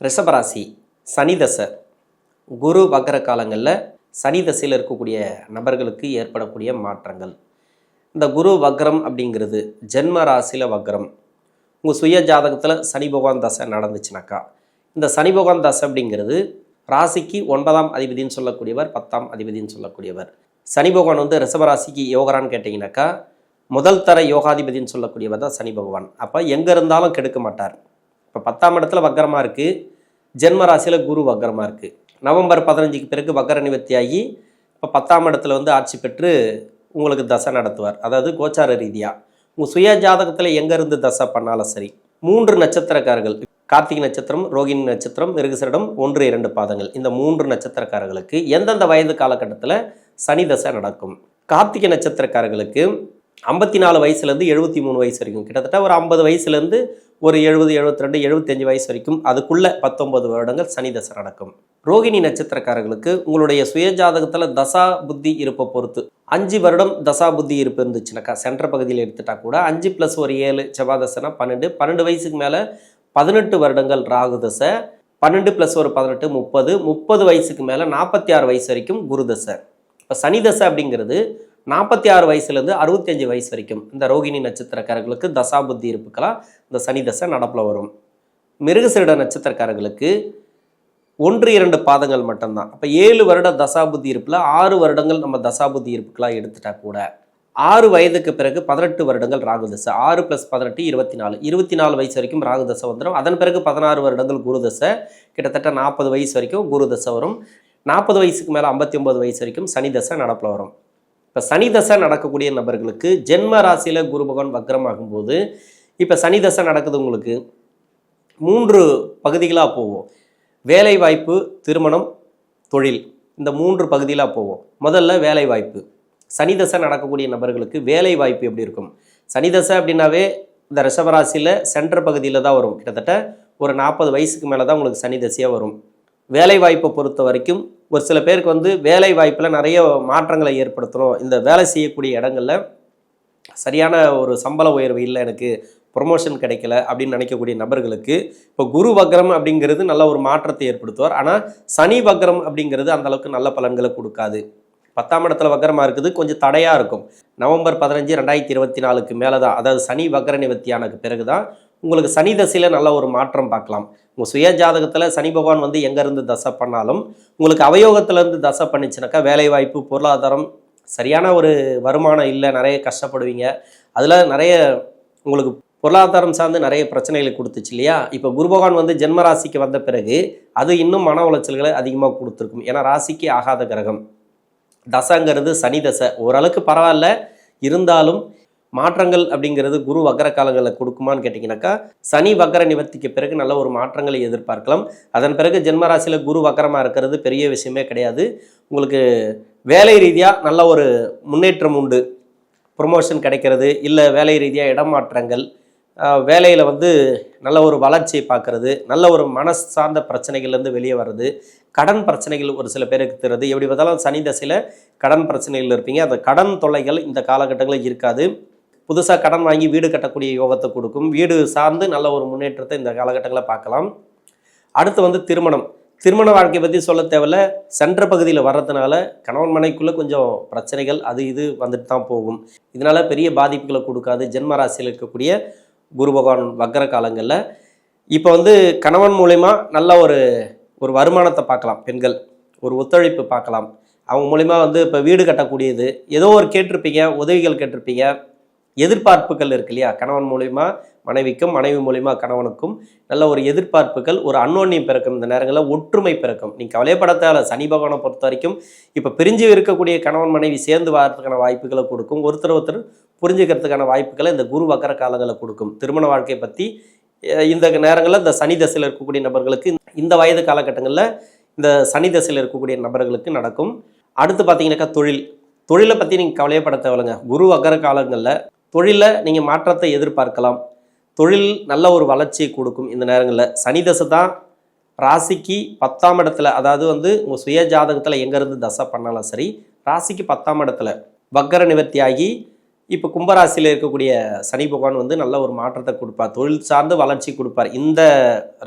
ரிஷபராசி சனி தசை குரு வக்கர காலங்களில் சனி தசையில் இருக்கக்கூடிய நபர்களுக்கு ஏற்படக்கூடிய மாற்றங்கள். இந்த குரு வக்ரம் அப்படிங்கிறது ஜென்ம ராசியில் வக்ரம் உங்கள் சுய ஜாதகத்தில் சனி பகவான் தசை நடந்துச்சுனாக்கா இந்த சனி பகவான் தசை அப்படிங்கிறது ராசிக்கு ஒன்பதாம் அதிபதின்னு சொல்லக்கூடியவர் பத்தாம் அதிபதின்னு சொல்லக்கூடியவர். சனி பகவான் வந்து ரிஷபராசிக்கு யோகரான்னு கேட்டிங்கனாக்கா முதல் தர யோகாதிபதின்னு சொல்லக்கூடியவர் தான் சனி பகவான். அப்போ எங்கே இருந்தாலும் கெடுக்க மாட்டார். இப்போ பத்தாம் இடத்துல வக்கரமாக இருக்குது ஜென்ம ராசியில் குரு வக்கரமாக இருக்குது நவம்பர் பதினஞ்சுக்கு பிறகு வக்கர நிவர்த்தியாகி இப்போ பத்தாம் இடத்துல வந்து ஆட்சி பெற்று உங்களுக்கு தசை நடத்துவார். அதாவது கோச்சார ரீதியாக உங்கள் சுய ஜாதகத்தில் எங்கேருந்து தசை பண்ணாலும் சரி. மூன்று நட்சத்திரக்காரர்கள். கார்த்திகை நட்சத்திரம் ரோகிணி நட்சத்திரம் மிருகசரிடம் ஒன்று இரண்டு பாதங்கள். இந்த மூன்று நட்சத்திரக்காரர்களுக்கு எந்தெந்த வயது காலகட்டத்தில் சனி தசை நடக்கும். கார்த்திகை நட்சத்திரக்காரர்களுக்கு ஐம்பத்தி நாலு வயசுலேருந்து எழுபத்தி மூணு வயசு வரைக்கும். கிட்டத்தட்ட ஒரு ஐம்பது வயசுலேருந்து ஒரு எழுபது எழுபத்தி ரெண்டு எழுபத்தஞ்சு வயசு வரைக்கும் அதுக்குள்ளே பத்தொன்பது வருடங்கள் சனி தசை நடக்கும். ரோகிணி நட்சத்திரக்காரர்களுக்கு உங்களுடைய சுயஜாதகத்தில் தசா புத்தி இருப்பை பொறுத்து. அஞ்சு வருடம் தசா புத்தி இருப்பு இருந்துச்சுனாக்கா சென்ற பகுதியில் எடுத்துட்டா கூட அஞ்சு ப்ளஸ் ஒரு ஏழு செவ்வாதசைனா பன்னெண்டு பன்னெண்டு வயசுக்கு மேலே பதினெட்டு வருடங்கள் ராகு தசை பன்னெண்டு ப்ளஸ் ஒரு பதினெட்டு முப்பது முப்பது வயசுக்கு மேலே நாற்பத்தி ஆறு வயசு வரைக்கும் குரு தசை. இப்போ சனி தசை அப்படிங்கிறது நாற்பத்தி ஆறு வயசுலேருந்து அறுபத்தஞ்சு வயசு வரைக்கும் இந்த ரோகிணி நட்சத்திரக்காரர்களுக்கு தசா புத்தி இருப்புக்கெல்லாம் இந்த சனி தசை நடப்பில் வரும். மிருகசிரிட நட்சத்திரக்காரர்களுக்கு ஒன்று இரண்டு பாதங்கள் மட்டும்தான். அப்போ ஏழு வருட தசாபுத்தி இருப்பில் ஆறு வருடங்கள் நம்ம தசாபுத்தி இருப்புக்கெல்லாம் எடுத்துட்டா கூட ஆறு வயதுக்கு பிறகு பதினெட்டு வருடங்கள் ராகு தசை ஆறு ப்ளஸ் பதினெட்டு இருபத்தி நாலு. இருபத்தி நாலு வயசு வரைக்கும் ராகு தசை வந்துடும். அதன் பிறகு பதினாறு வருடங்கள் குரு தசை கிட்டத்தட்ட நாற்பது வயசு வரைக்கும் குரு தசை வரும். நாற்பது வயசுக்கு மேலே ஐம்பத்தி ஒம்பது வயசு வரைக்கும் சனி தசை நடப்பில் வரும். இப்போ சனி தசை நடக்கக்கூடிய நபர்களுக்கு ஜென்ம ராசியில் குரு பகவான் வக்ரம் ஆகும்போது இப்போ சனி தசை நடக்குது உங்களுக்கு. மூன்று பகுதிகளாக போவோம். வேலை வாய்ப்பு திருமணம் தொழில். இந்த மூன்று பகுதிகளாக போவோம். முதல்ல வேலை வாய்ப்பு சனி தசை நடக்கக்கூடிய நபர்களுக்கு வேலை வாய்ப்பு எப்படி இருக்கும்? சனி தசை அப்படின்னாவே இந்த ரிஷபராசியில் சென்டர் பகுதியில் தான் வரும். கிட்டத்தட்ட ஒரு நாற்பது வயசுக்கு மேலே தான் உங்களுக்கு சனி தசையாக வரும். வேலை வாய்ப்பை பொறுத்த வரைக்கும் ஒரு சில பேருக்கு வந்து வேலை வாய்ப்பில் நிறைய மாற்றங்களை ஏற்படுத்தணும். இந்த வேலை செய்யக்கூடிய இடங்களில் சரியான ஒரு சம்பள உயர்வு இல்லை எனக்கு ப்ரொமோஷன் கிடைக்கல அப்படின்னு நினைக்கக்கூடிய நபர்களுக்கு இப்போ குரு வக்ரம் அப்படிங்கிறது நல்ல ஒரு மாற்றத்தை ஏற்படுத்துவார். ஆனால் சனி வக்ரம் அப்படிங்கிறது அந்த அளவுக்கு நல்ல பலன்களை கொடுக்காது. பத்தாம் இடத்துல வக்கரமாக இருக்குது கொஞ்சம் தடையாக இருக்கும். நவம்பர் பதினஞ்சு ரெண்டாயிரத்தி இருபத்தி நாலுக்கு மேலே தான் அதாவது சனி வக்கர நிவர்த்தியானக்கு பிறகு தான் உங்களுக்கு சனி தசையில் நல்ல ஒரு மாற்றம் பார்க்கலாம். உங்கள் சுய ஜாதகத்தில் சனி பகவான் வந்து எங்கேருந்து தசை பண்ணாலும் உங்களுக்கு அவயோகத்திலேருந்து தசை பண்ணிச்சுனாக்கா வேலைவாய்ப்பு பொருளாதாரம் சரியான ஒரு வருமானம் இல்லை நிறைய கஷ்டப்படுவீங்க. அதில் நிறைய உங்களுக்கு பொருளாதாரம் சார்ந்து நிறைய பிரச்சனைகளை கொடுத்துச்சு இல்லையா? இப்போ குரு பகவான் வந்து ஜென்ம ராசிக்கு வந்த பிறகு அது இன்னும் மன உளைச்சல்களை அதிகமாக கொடுத்துருக்கும். ஏன்னா ராசிக்கு ஆகாத கிரகம். தசைங்கிறது சனி தசை. ஓரளவுக்கு பரவாயில்ல. இருந்தாலும் மாற்றங்கள் அப்படிங்கிறது குரு வக்கர காலங்களில் கொடுக்குமான்னு கேட்டிங்கனாக்கா சனி வக்கர நிவர்த்திக்கு பிறகு நல்ல ஒரு மாற்றங்களை எதிர்பார்க்கலாம். அதன் பிறகு ஜென்மராசியில் குரு வக்கரமாக இருக்கிறது பெரிய விஷயமே கிடையாது. உங்களுக்கு வேலை ரீதியாக நல்ல ஒரு முன்னேற்றம் உண்டு. ப்ரொமோஷன் கிடைக்கிறது இல்லை வேலை ரீதியாக இடமாற்றங்கள் வேலையில் வந்து நல்ல ஒரு வளர்ச்சியை பார்க்கறது நல்ல ஒரு மனசு சார்ந்த பிரச்சனைகள்லேருந்து வெளியே வர்றது கடன் பிரச்சனைகள் ஒரு சில பேருக்கு தருது. எப்படி பார்த்தாலும் சனி தசையில் கடன் பிரச்சனைகள் இருப்பீங்க. அந்த கடன் தொல்லைகள் இந்த காலகட்டங்களில் இருக்காது. புதுசாக கடன் வாங்கி வீடு கட்டக்கூடிய யோகத்தை கொடுக்கும். வீடு சார்ந்து நல்ல ஒரு முன்னேற்றத்தை இந்த காலகட்டங்களில் பார்க்கலாம். அடுத்து வந்து திருமணம். திருமண வாழ்க்கை பற்றி சொல்ல தேவையில்ல. சென்ற பகுதியில் வர்றதுனால கணவன் மனைக்குள்ளே கொஞ்சம் பிரச்சனைகள் அது இது வந்துட்டு தான் போகும். இதனால் பெரிய பாதிப்புகளை கொடுக்காது. ஜென்ம ராசியில் இருக்கக்கூடிய குரு பகவான் வக்கர காலங்களில். இப்போ வந்து கணவன் மூலயமா நல்ல ஒரு ஒரு வருமானத்தை பார்க்கலாம். பெண்கள் ஒரு ஒத்துழைப்பு பார்க்கலாம். அவங்க மூலிமா வந்து இப்போ வீடு கட்டக்கூடியது. ஏதோ ஒரு கேட்டிருப்பீங்க உதவிகள் கேட்டிருப்பீங்க. எதிர்பார்ப்புகள் இருக்கு இல்லையா? கணவன் மூலிமா மனைவிக்கும் மனைவி மூலிமா கணவனுக்கும் நல்ல ஒரு எதிர்பார்ப்புகள் ஒரு அன்னோன்யம் பிறக்கும். இந்த நேரங்களில் ஒற்றுமை பிறக்கும். நீங்கள் கவலைப்பட சனி பகவானை பொறுத்த வரைக்கும் இப்போ பிரிஞ்சு இருக்கக்கூடிய கணவன் மனைவி சேர்ந்து வாரத்துக்கான வாய்ப்புகளை கொடுக்கும். ஒருத்தர் ஒருத்தர் புரிஞ்சுக்கிறதுக்கான வாய்ப்புகளை இந்த குரு வக்கர காலங்களில் கொடுக்கும். திருமண வாழ்க்கையை பற்றி இந்த நேரங்களில் இந்த சனி தசையில் இருக்கக்கூடிய நபர்களுக்கு இந்த வயது காலகட்டங்களில் இந்த சனி தசையில் இருக்கக்கூடிய நபர்களுக்கு நடக்கும். அடுத்து பார்த்தீங்கன்னாக்கா தொழில். தொழிலை பற்றி நீங்கள் கவலையப்பட தேவையில்லைங்க. குரு அகர காலங்களில் தொழிலில் நீங்கள் மாற்றத்தை எதிர்பார்க்கலாம். தொழில் நல்ல ஒரு வளர்ச்சியை கொடுக்கும் இந்த நேரங்களில். சனி தசை தான் ராசிக்கு பத்தாம் இடத்துல அதாவது வந்து உங்கள் சுய ஜாதகத்தில் எங்கேருந்து தசை பண்ணாலும் சரி ராசிக்கு பத்தாம் இடத்துல வக்கர நிவர்த்தி ஆகி இப்போ கும்பராசியில் இருக்கக்கூடிய சனி பகவான் வந்து நல்ல ஒரு மாற்றத்தை கொடுப்பார். தொழில் சார்ந்து வளர்ச்சி கொடுப்பார். இந்த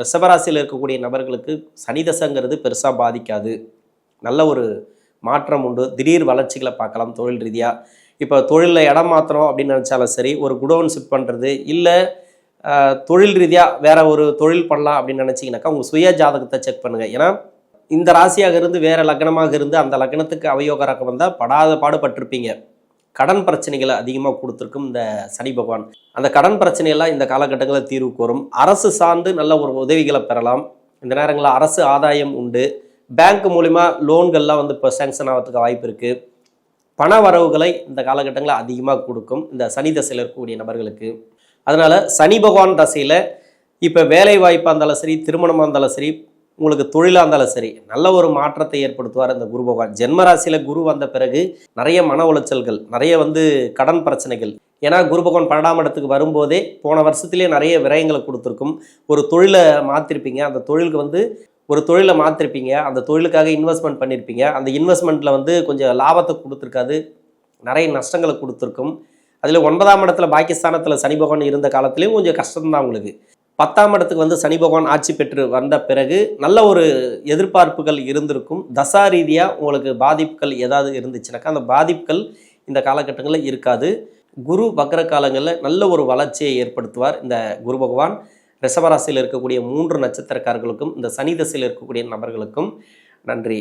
ரிஷபராசியில் இருக்கக்கூடிய நபர்களுக்கு சனி தசைங்கிறது பெருசாக பாதிக்காது. நல்ல ஒரு மாற்றம் உண்டு. திடீர் வளர்ச்சிகளை பார்க்கலாம் தொழில் ரீதியாக இப்போ தொழிலில் இடம் மாத்திரம் அப்படின்னு நினச்சாலும் சரி ஒரு குடோன் ஷிஃப்ட் பண்ணுறது இல்லை தொழில் ரீதியாக வேறு ஒரு தொழில் பண்ணலாம் அப்படின்னு நினச்சிங்கனாக்கா உங்கள் சுய ஜாதகத்தை செக் பண்ணுங்கள் ஏன்னா இந்த ராசியாக இருந்து வேறு லக்னமாக இருந்து அந்த லக்னத்துக்கு அவயோக ரகம் வந்தால் படாத பாடுபட்டிருப்பீங்க. கடன் பிரச்சனைகளை அதிகமாக கொடுத்துருக்கும் இந்த சனி பகவான். அந்த கடன் பிரச்சனையெல்லாம் இந்த காலகட்டங்களில் தீர்வுக்கு வரும் அரசு சார்ந்து நல்ல ஒரு உதவிகளை பெறலாம். இந்த நேரங்களில் அரசு ஆதாயம் உண்டு. பேங்க் மூலிமா லோன்கள்லாம் வந்து இப்போ சேங்ஷன் ஆகிறதுக்கு வாய்ப்பு இருக்குது பண வரவுகளை இந்த காலகட்டங்களில் அதிகமாக கொடுக்கும் இந்த சனி தசையில் இருக்கக்கூடிய நபர்களுக்கு. அதனால் சனி பகவான் தசையில் இப்போ வேலை வாய்ப்பாக இருந்தாலும் சரி திருமணமாக இருந்தாலும் சரி உங்களுக்கு தொழிலாக இருந்தாலும் சரி நல்ல ஒரு மாற்றத்தை ஏற்படுத்துவார் இந்த குரு பகவான். ஜென்மராசியில் குரு வந்த பிறகு நிறைய மன உளைச்சல்கள் நிறைய வந்து கடன் பிரச்சனைகள். ஏன்னா குரு பகவான் பன்னெண்டாம் இடத்துக்கு வரும்போதே போன வருஷத்துலேயே நிறைய விரயங்களை கொடுத்துருக்கும். ஒரு தொழிலை மாற்றிருப்பீங்க அந்த தொழிலுக்கு வந்து ஒரு தொழிலை மாற்றிருப்பீங்க அந்த தொழிலுக்காக இன்வெஸ்ட்மெண்ட் பண்ணியிருப்பீங்க அந்த இன்வெஸ்ட்மெண்ட்டில் வந்து கொஞ்சம் லாபத்தை கொடுத்துருக்காது நிறைய நஷ்டங்களை கொடுத்துருக்கும். அதில் ஒன்பதாம் இடத்துல பாகிஸ்தானத்தில் சனி பகவான் இருந்த காலத்துலேயும் கொஞ்சம் கஷ்டம்தான் உங்களுக்கு பத்தாம் இடத்துக்கு வந்து சனி பகவான் ஆட்சி பெற்று வந்த பிறகு நல்ல ஒரு எதிர்பார்ப்புகள் இருந்திருக்கும். தசா ரீதியாக உங்களுக்கு பாதிப்புகள் ஏதாவது இருந்துச்சுனாக்கா அந்த பாதிப்புகள் இந்த காலகட்டங்களில் இருக்காது. குரு வக்ர காலங்களில் நல்ல ஒரு வளர்ச்சியை ஏற்படுத்துவார் இந்த குரு பகவான். ரிஷபராசியில் இருக்கக்கூடிய மூன்று நட்சத்திரக்காரர்களுக்கும் இந்த சனி தசையில் இருக்கக்கூடிய நபர்களுக்கும் நன்றி.